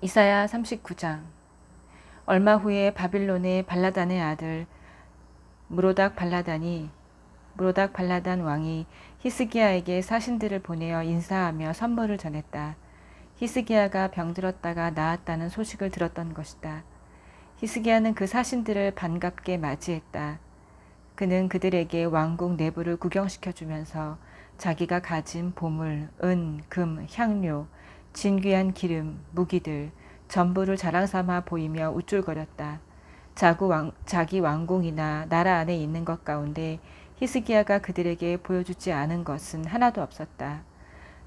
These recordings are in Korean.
이사야 39장 얼마 후에 바빌론의 발라단의 아들 무로닥 발라단이 무로닥 발라단 왕이 히스기야에게 사신들을 보내어 인사하며 선물을 전했다. 히스기야가 병들었다가 나았다는 소식을 들었던 것이다. 히스기야는 그 사신들을 반갑게 맞이했다. 그는 그들에게 왕궁 내부를 구경시켜 주면서 자기가 가진 보물, 은, 금, 향료, 진귀한 기름, 무기들 전부를 자랑 삼아 보이며 우쭐거렸다. 왕, 자기 왕궁이나 나라 안에 있는 것 가운데 히스기야가 그들에게 보여주지 않은 것은 하나도 없었다.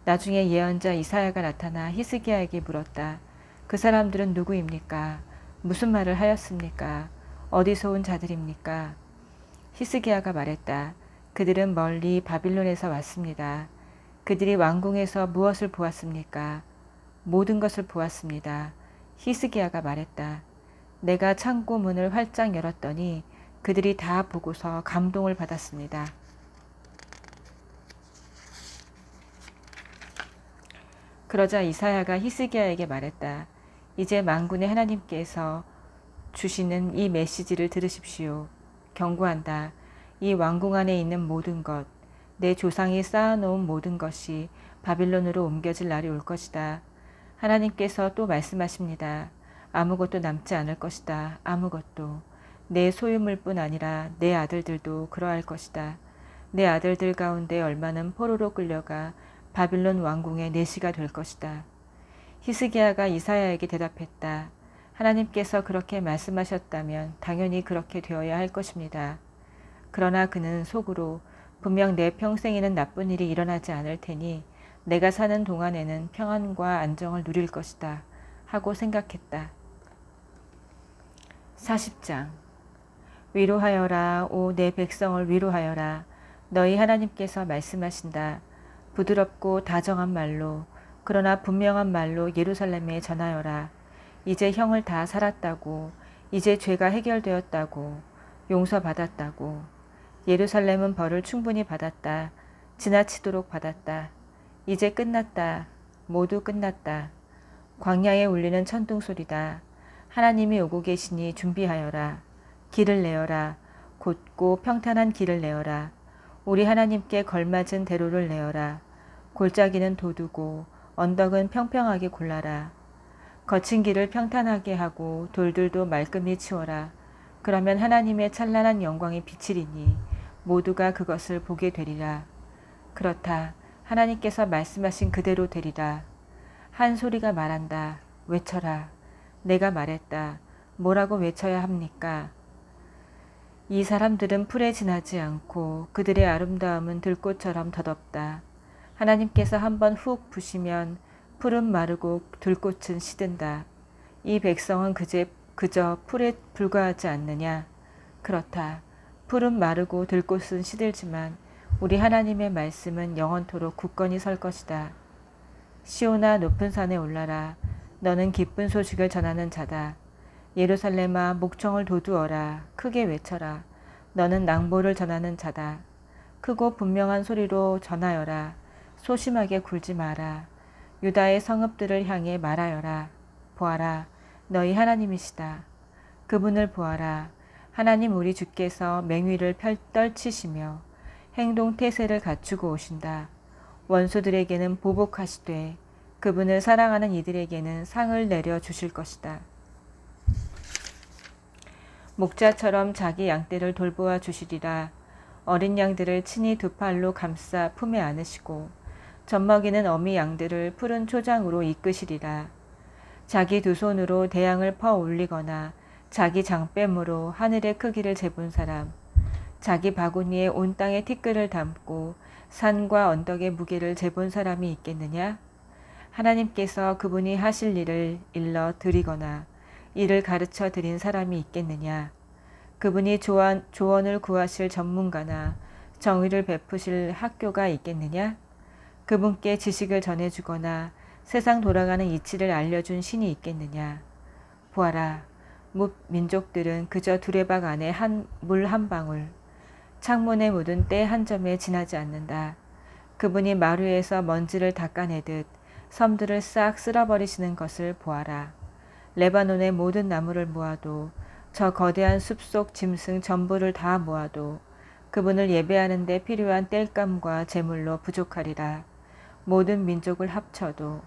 나중에 예언자 이사야가 나타나 히스기야에게 물었다. 그 사람들은 누구입니까? 무슨 말을 하였습니까? 어디서 온 자들입니까? 히스기야가 말했다. 그들은 멀리 바빌론에서 왔습니다. 그들이 왕궁에서 무엇을 보았습니까? 모든 것을 보았습니다. 히스기야가 말했다. 내가 창고 문을 활짝 열었더니 그들이 다 보고서 감동을 받았습니다. 그러자 이사야가 히스기야에게 말했다. 이제 만군의 하나님께서 주시는 이 메시지를 들으십시오. 경고한다. 이 왕궁 안에 있는 모든 것, 내 조상이 쌓아놓은 모든 것이 바빌론으로 옮겨질 날이 올 것이다. 하나님께서 또 말씀하십니다. 아무것도 남지 않을 것이다. 아무것도. 내 소유물뿐 아니라 내 아들들도 그러할 것이다. 내 아들들 가운데 얼마는 포로로 끌려가 바빌론 왕궁의 내시가 될 것이다. 히스기야가 이사야에게 대답했다. 하나님께서 그렇게 말씀하셨다면 당연히 그렇게 되어야 할 것입니다. 그러나 그는 속으로 분명 내 평생에는 나쁜 일이 일어나지 않을 테니 내가 사는 동안에는 평안과 안정을 누릴 것이다 하고 생각했다. 40장 위로하여라 오 내 백성을 위로하여라 너희 하나님께서 말씀하신다. 부드럽고 다정한 말로 그러나 분명한 말로 예루살렘에 전하여라. 이제 형을 다 살았다고 이제 죄가 해결되었다고 용서받았다고 예루살렘은 벌을 충분히 받았다. 지나치도록 받았다. 이제 끝났다. 모두 끝났다. 광야에 울리는 천둥 소리다. 하나님이 오고 계시니 준비하여라. 길을 내어라. 곧고 평탄한 길을 내어라. 우리 하나님께 걸맞은 대로를 내어라. 골짜기는 도두고 언덕은 평평하게 골라라. 거친 길을 평탄하게 하고 돌들도 말끔히 치워라. 그러면 하나님의 찬란한 영광이 비치리니 모두가 그것을 보게 되리라. 그렇다. 하나님께서 말씀하신 그대로 되리라. 한 소리가 말한다. 외쳐라. 내가 말했다. 뭐라고 외쳐야 합니까? 이 사람들은 풀에 지나지 않고 그들의 아름다움은 들꽃처럼 덧없다. 하나님께서 한번 훅 부시면 풀은 마르고 들꽃은 시든다. 이 백성은 그제, 그저 풀에 불과하지 않느냐? 그렇다. 풀은 마르고 들꽃은 시들지만 우리 하나님의 말씀은 영원토록 굳건히 설 것이다. 시오나 높은 산에 올라라. 너는 기쁜 소식을 전하는 자다. 예루살렘아 목청을 도두어라. 크게 외쳐라. 너는 낭보를 전하는 자다. 크고 분명한 소리로 전하여라. 소심하게 굴지 마라. 유다의 성읍들을 향해 말하여라. 보아라. 너희 하나님이시다. 그분을 보아라. 하나님 우리 주께서 맹위를 펼 떨치시며 행동 태세를 갖추고 오신다. 원수들에게는 보복하시되 그분을 사랑하는 이들에게는 상을 내려 주실 것이다. 목자처럼 자기 양떼를 돌보아 주시리라. 어린 양들을 친히 두 팔로 감싸 품에 안으시고 젖먹이는 어미 양들을 푸른 초장으로 이끄시리라. 자기 두 손으로 대양을 퍼 올리거나 자기 장뺨으로 하늘의 크기를 재본 사람, 자기 바구니에 온 땅의 티끌을 담고 산과 언덕의 무게를 재본 사람이 있겠느냐? 하나님께서 그분이 하실 일을 일러 드리거나 이를 가르쳐 드린 사람이 있겠느냐? 그분이 조언, 조언을 구하실 전문가나 정의를 베푸실 학교가 있겠느냐? 그분께 지식을 전해주거나 세상 돌아가는 이치를 알려준 신이 있겠느냐? 보아라, 뭇 민족들은 그저 두레박 안에 한 물 한 방울, 창문에 묻은 때 한 점에 지나지 않는다. 그분이 마루에서 먼지를 닦아내듯 섬들을 싹 쓸어버리시는 것을 보아라. 레바논의 모든 나무를 모아도 저 거대한 숲속 짐승 전부를 다 모아도 그분을 예배하는 데 필요한 땔감과 제물로 부족하리라. 모든 민족을 합쳐도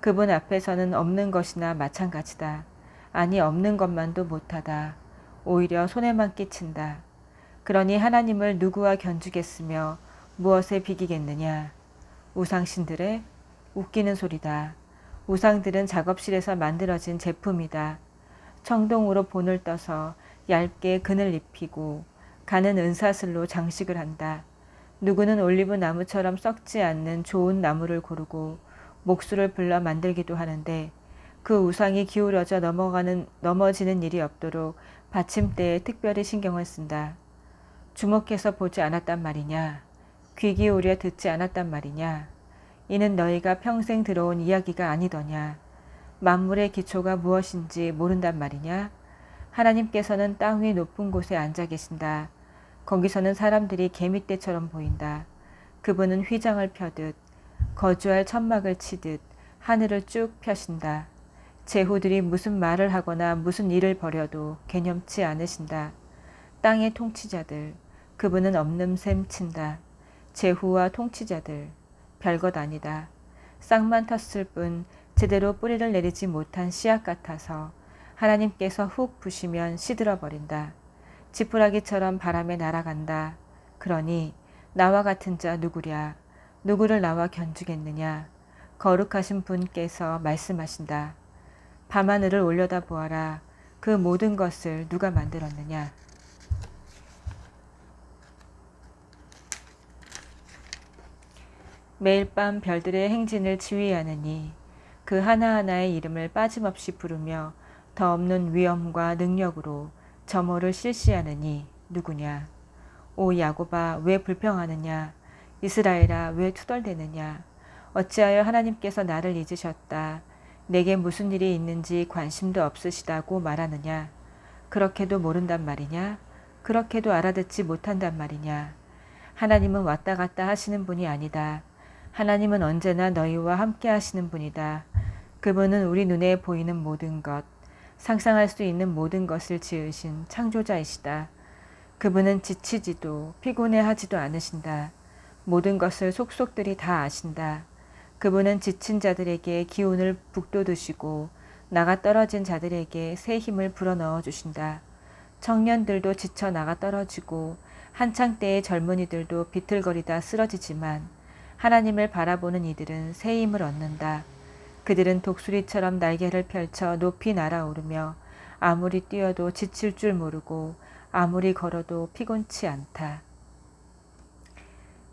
그분 앞에서는 없는 것이나 마찬가지다. 아니 없는 것만도 못하다. 오히려 손해만 끼친다. 그러니 하나님을 누구와 견주겠으며 무엇에 비기겠느냐. 우상신들의 웃기는 소리다. 우상들은 작업실에서 만들어진 제품이다. 청동으로 본을 떠서 얇게 그늘 입히고 가는 은사슬로 장식을 한다. 누구는 올리브 나무처럼 썩지 않는 좋은 나무를 고르고 목수를 불러 만들기도 하는데 그 우상이 기울어져 넘어가는 넘어지는 일이 없도록 받침대에 특별히 신경을 쓴다. 주목해서 보지 않았단 말이냐? 귀 기울여 듣지 않았단 말이냐? 이는 너희가 평생 들어온 이야기가 아니더냐? 만물의 기초가 무엇인지 모른단 말이냐? 하나님께서는 땅 위 높은 곳에 앉아 계신다. 거기서는 사람들이 개미떼처럼 보인다. 그분은 휘장을 펴듯 거주할 천막을 치듯 하늘을 쭉 펴신다. 제후들이 무슨 말을 하거나 무슨 일을 벌여도 개념치 않으신다. 땅의 통치자들, 그분은 없는 셈 친다. 제후와 통치자들, 별것 아니다. 싹만 텄을 뿐 제대로 뿌리를 내리지 못한 씨앗 같아서 하나님께서 훅 부시면 시들어 버린다. 지푸라기처럼 바람에 날아간다. 그러니 나와 같은 자 누구랴? 누구를 나와 견주겠느냐? 거룩하신 분께서 말씀하신다. 밤하늘을 올려다 보아라. 그 모든 것을 누가 만들었느냐? 매일 밤 별들의 행진을 지휘하느니 그 하나하나의 이름을 빠짐없이 부르며 더 없는 위엄과 능력으로 점호를 실시하느니 누구냐? 오 야고바 왜 불평하느냐? 이스라엘아 왜 투덜대느냐? 어찌하여 하나님께서 나를 잊으셨다. 내게 무슨 일이 있는지 관심도 없으시다고 말하느냐? 그렇게도 모른단 말이냐? 그렇게도 알아듣지 못한단 말이냐? 하나님은 왔다 갔다 하시는 분이 아니다. 하나님은 언제나 너희와 함께 하시는 분이다. 그분은 우리 눈에 보이는 모든 것, 상상할 수 있는 모든 것을 지으신 창조자이시다. 그분은 지치지도 피곤해하지도 않으신다. 모든 것을 속속들이 다 아신다. 그분은 지친 자들에게 기운을 북돋으시고 나가 떨어진 자들에게 새 힘을 불어넣어 주신다. 청년들도 지쳐 나가 떨어지고 한창 때의 젊은이들도 비틀거리다 쓰러지지만 하나님을 바라보는 이들은 새 힘을 얻는다. 그들은 독수리처럼 날개를 펼쳐 높이 날아오르며 아무리 뛰어도 지칠 줄 모르고 아무리 걸어도 피곤치 않다.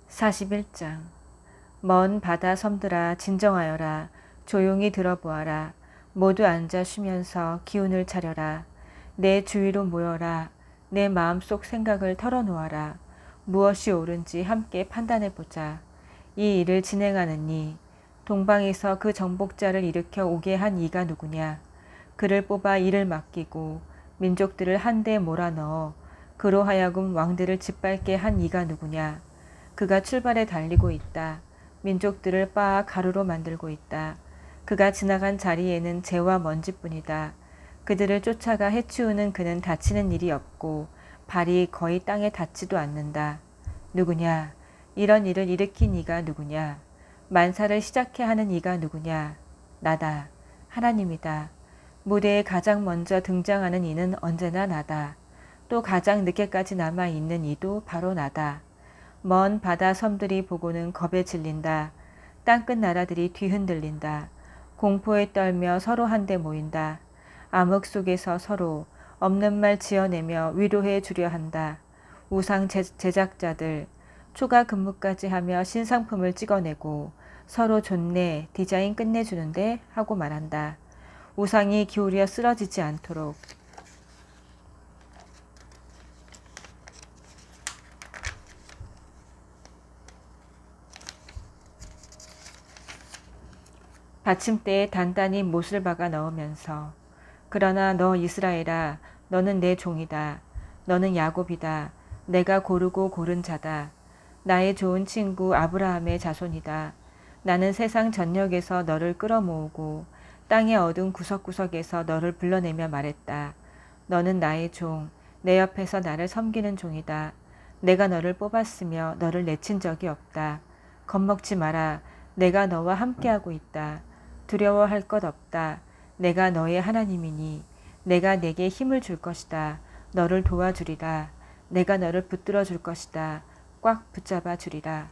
41장. 먼 바다 섬들아 진정하여라. 조용히 들어보아라. 모두 앉아 쉬면서 기운을 차려라. 내 주위로 모여라. 내 마음속 생각을 털어놓아라. 무엇이 옳은지 함께 판단해 보자 이 일을 진행하는 이 동방에서 그 정복자를 일으켜 오게 한 이가 누구냐 그를 뽑아 일을 맡기고 민족들을 한데 몰아넣어 그로 하여금 왕들을 짓밟게 한 이가 누구냐 그가 출발에 달리고 있다. 민족들을 빻아 가루로 만들고 있다. 그가 지나간 자리에는 재와 먼지뿐이다. 그들을 쫓아가 해치우는 그는 다치는 일이 없고 발이 거의 땅에 닿지도 않는다. 누구냐? 이런 일을 일으킨 이가 누구냐? 만사를 시작해 하는 이가 누구냐? 나다. 하나님이다. 무대에 가장 먼저 등장하는 이는 언제나 나다. 또 가장 늦게까지 남아 있는 이도 바로 나다. 먼 바다 섬들이 보고는 겁에 질린다. 땅끝 나라들이 뒤흔들린다. 공포에 떨며 서로 한데 모인다. 암흑 속에서 서로 없는 말 지어내며 위로해 주려 한다. 우상 제작자들 초과 근무까지 하며 신상품을 찍어내고 서로 좋네 디자인 끝내주는데 하고 말한다. 우상이 기울여 쓰러지지 않도록 받침대에 단단히 못을 박아 넣으면서 그러나 너 이스라엘아 너는 내 종이다. 너는 야곱이다. 내가 고르고 고른 자다. 나의 좋은 친구 아브라함의 자손이다. 나는 세상 전역에서 너를 끌어모으고 땅의 어두운 구석구석에서 너를 불러내며 말했다. 너는 나의 종, 내 옆에서 나를 섬기는 종이다. 내가 너를 뽑았으며 너를 내친 적이 없다. 겁먹지 마라. 내가 너와 함께하고 있다. 두려워할 것 없다. 내가 너의 하나님이니 내가 내게 힘을 줄 것이다. 너를 도와주리라. 내가 너를 붙들어 줄 것이다. 꽉 붙잡아 주리라.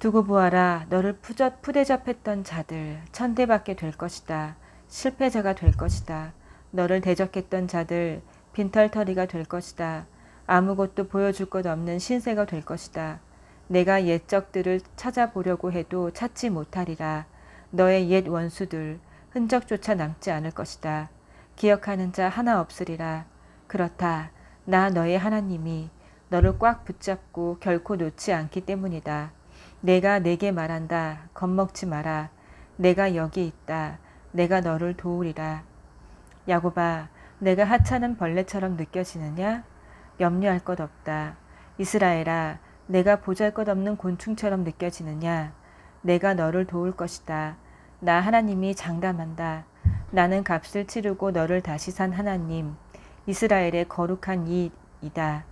두고 보아라. 너를 푸저, 푸대접했던 자들 천대받게 될 것이다. 실패자가 될 것이다. 너를 대적했던 자들 빈털터리가 될 것이다. 아무것도 보여줄 것 없는 신세가 될 것이다. 내가 옛적들을 찾아보려고 해도 찾지 못하리라. 너의 옛 원수들 흔적조차 남지 않을 것이다. 기억하는 자 하나 없으리라. 그렇다. 나 너의 하나님이 너를 꽉 붙잡고 결코 놓지 않기 때문이다. 내가 내게 말한다. 겁먹지 마라. 내가 여기 있다. 내가 너를 도우리라. 야곱아, 내가 하찮은 벌레처럼 느껴지느냐? 염려할 것 없다. 이스라엘아, 내가 보잘 것 없는 곤충처럼 느껴지느냐? 내가 너를 도울 것이다. 나 하나님이 장담한다. 나는 값을 치르고 너를 다시 산 하나님, 이스라엘의 거룩한 이이다.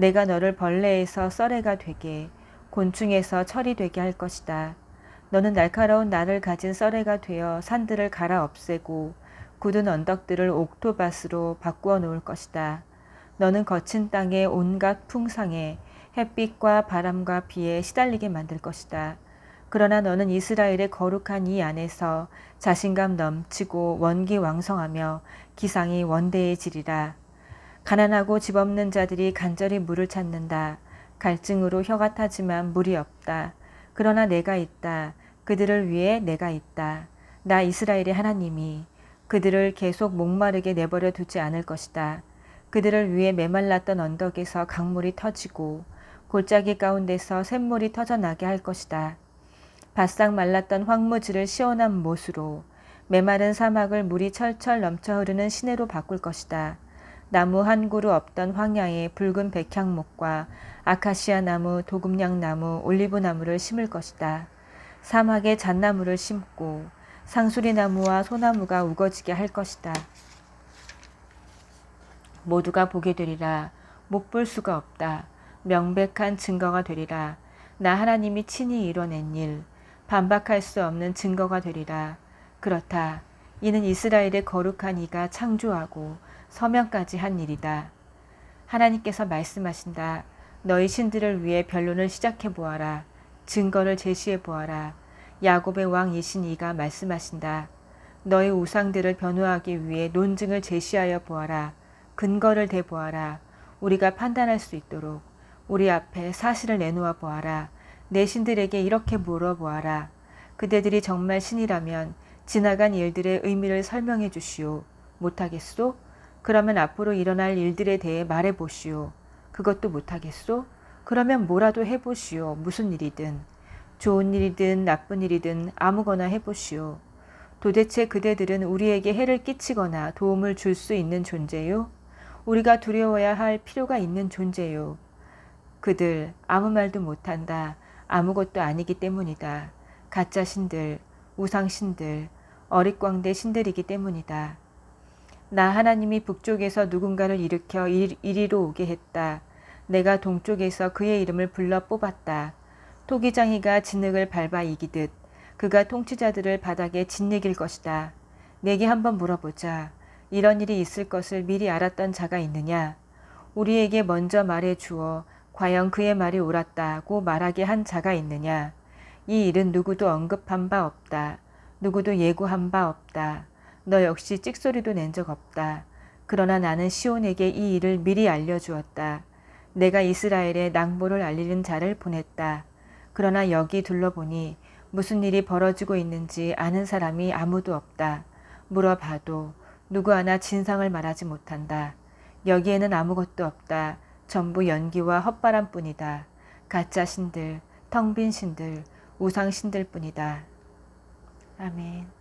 내가 너를 벌레에서 썰애가 되게, 곤충에서 철이 되게 할 것이다. 너는 날카로운 날을 가진 썰애가 되어 산들을 갈아 없애고 굳은 언덕들을 옥토밭으로 바꾸어 놓을 것이다. 너는 거친 땅의 온갖 풍상에 햇빛과 바람과 비에 시달리게 만들 것이다. 그러나 너는 이스라엘의 거룩한 이 안에서 자신감 넘치고 원기 왕성하며 기상이 원대해지리라. 가난하고 집 없는 자들이 간절히 물을 찾는다. 갈증으로 혀가 타지만 물이 없다. 그러나 내가 있다. 그들을 위해 내가 있다. 나 이스라엘의 하나님이 그들을 계속 목마르게 내버려 두지 않을 것이다. 그들을 위해 메말랐던 언덕에서 강물이 터지고 골짜기 가운데서 샘물이 터져나게 할 것이다. 바싹 말랐던 황무지를 시원한 못으로 메마른 사막을 물이 철철 넘쳐 흐르는 시내로 바꿀 것이다. 나무 한 그루 없던 황야에 붉은 백향목과 아카시아 나무, 도금냥 나무, 올리브 나무를 심을 것이다. 사막에 잣나무를 심고 상수리 나무와 소나무가 우거지게 할 것이다. 모두가 보게 되리라. 못 볼 수가 없다. 명백한 증거가 되리라. 나 하나님이 친히 이뤄낸 일, 반박할 수 없는 증거가 되리라. 그렇다. 이는 이스라엘의 거룩한 이가 창조하고 서명까지 한 일이다. 하나님께서 말씀하신다. 너희 신들을 위해 변론을 시작해 보아라. 증거를 제시해 보아라. 야곱의 왕 이신 이가 말씀하신다. 너희 우상들을 변호하기 위해 논증을 제시하여 보아라. 근거를 대보아라. 우리가 판단할 수 있도록 우리 앞에 사실을 내놓아 보아라. 내 신들에게 이렇게 물어보아라. 그대들이 정말 신이라면 지나간 일들의 의미를 설명해 주시오. 못하겠소? 그러면 앞으로 일어날 일들에 대해 말해 보시오. 그것도 못하겠소? 그러면 뭐라도 해보시오. 무슨 일이든. 좋은 일이든 나쁜 일이든 아무거나 해보시오. 도대체 그대들은 우리에게 해를 끼치거나 도움을 줄 수 있는 존재요? 우리가 두려워야 할 필요가 있는 존재요. 그들 아무 말도 못한다. 아무것도 아니기 때문이다. 가짜 신들, 우상 신들, 어릿광대 신들이기 때문이다. 나 하나님이 북쪽에서 누군가를 일으켜 이리로 오게 했다. 내가 동쪽에서 그의 이름을 불러 뽑았다. 토기장이가 진흙을 밟아 이기듯 그가 통치자들을 바닥에 짓이길 것이다. 내게 한번 물어보자. 이런 일이 있을 것을 미리 알았던 자가 있느냐? 우리에게 먼저 말해 주어 과연 그의 말이 옳았다고 말하게 한 자가 있느냐? 이 일은 누구도 언급한 바 없다. 누구도 예고한 바 없다. 너 역시 찍소리도 낸 적 없다. 그러나 나는 시온에게 이 일을 미리 알려주었다. 내가 이스라엘에 낭보를 알리는 자를 보냈다. 그러나 여기 둘러보니 무슨 일이 벌어지고 있는지 아는 사람이 아무도 없다. 물어봐도 누구 하나 진상을 말하지 못한다. 여기에는 아무것도 없다. 전부 연기와 헛바람 뿐이다. 가짜 신들, 텅 빈 신들, 우상 신들 뿐이다. 아멘.